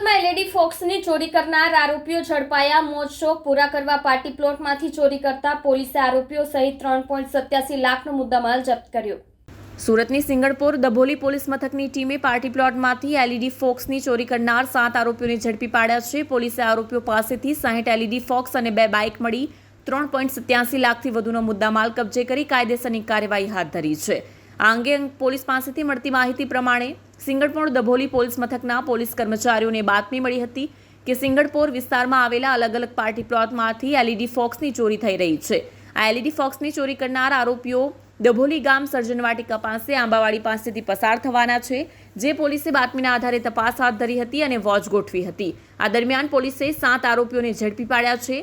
સુરતમાં એલઈડી ફોક્સની ચોરી કરનાર આરોપીઓ ઝડપાયા. મોજ શોખ પૂરા કરવા પાર્ટી પ્લોટમાંથી ચોરી કરતા પોલીસે આરોપીઓ સહિત ત્રણ પોઈન્ટ સત્યાસી લાખનો મુદ્દામાલ જપ્ત કર્યો. સુરતની સિંગણપુર દભોલી પોલીસ મથકની ટીમે પાર્ટી પ્લોટમાંથી એલઈડી ફોક્સની ચોરી કરનાર સાત આરોપીઓને ઝડપી પાડ્યા છે. પોલીસે આરોપીઓ પાસેથી સાહીઠ એલઈડી ફોક્સ અને બે બાઇક મળી ત્રણ પોઈન્ટ સત્યાસી લાખથી વધુનો મુદ્દામાલ કબજે કરી કાયદેસરની કાર્યવાહી હાથ ધરી છે. આ અંગે પોલીસ પાસેથી મળતી માહિતી પ્રમાણે સિંગણપોર દભોલી પોલીસ મથકના પોલીસ કર્મચારીઓને બાતમી મળી હતી કે સિંગડપોર વિસ્તારમાં આવેલા અલગ અલગ પાર્ટી પ્લોટમાંથી એલઈડી ફોક્સની ચોરી થઈ રહી છે. આ એલઈડી ફોક્સની ચોરી કરનાર આરોપીઓ દભોલી ગામ સર્જનવાટિકા પાસે આંબાવાડી પાસેથી પસાર થવાના છે, જે પોલીસે બાતમીના આધારે તપાસ હાથ ધરી હતી અને વોચ ગોઠવી હતી. આ દરમિયાન પોલીસે સાત આરોપીઓને ઝડપી પાડ્યા છે,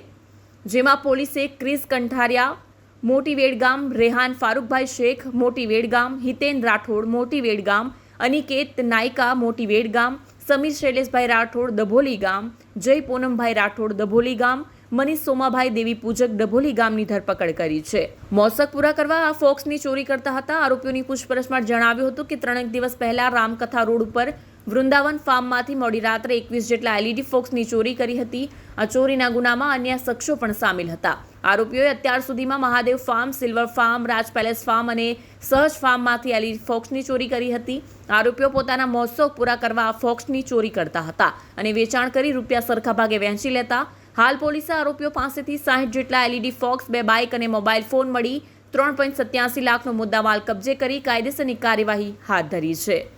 જેમાં પોલીસે ક્રિસ કંઠારિયા મોટી વેડગામ, રેહાન ફારૂકભાઈ શેખ, મોટી વેડગામ, હિતેન રાઠોડ, મોટી વેડગામ, અનિકેત નાયકા, મોટી વેડગામ, સમીર શૈલેષભાઈ રાઠોડ, દભોલી ગામ, જય પૂનમભાઈ રાઠોડ, દભોલી ગામ, મનીષ સોમાભાઈ, દેવી પૂજક ડભોલી ગામની ધરપકડ કરી છે. મોસક પૂરા કરવા આ ફોક્સની ચોરી કરતા હતા. આરોપીઓની પૂછપરછમાં જણાવ્યું હતું કે ત્રણેક દિવસ પહેલા રામકથા રોડ ઉપર વૃંદાવન ફાર્મમાંથી મોડી રાત્રે એકવીસ જેટલા એલઈડી ફોક્સની ચોરી કરી હતી. આ ચોરીના ગુનામાં અન્ય શખ્સો પણ સામેલ હતા. આરોપીઓએ અત્યાર સુધીમાં Mahadev farm, silver farm, Raj palace farm અને સહજ ફાર્મમાંથી એલઈડી ફોક્સની ચોરી કરી હતી. આરોપીઓ પોતાના મહોત્સવ પૂરા કરવા આ ફોક્સની ચોરી કરતા હતા અને વેચાણ કરી રૂપિયા સરખા ભાગે વહેંચી લેતા. હાલ પોલીસે આરોપીઓ પાસેથી સાહીઠ જેટલા એલઈડી ફોક્સ, બે બાઇક અને મોબાઈલ ફોન મળી ત્રણ પોઈન્ટ સત્યાસી લાખનો મુદ્દામાલ કબજે કરી કાયદેસરની કાર્યવાહી હાથ ધરી છે.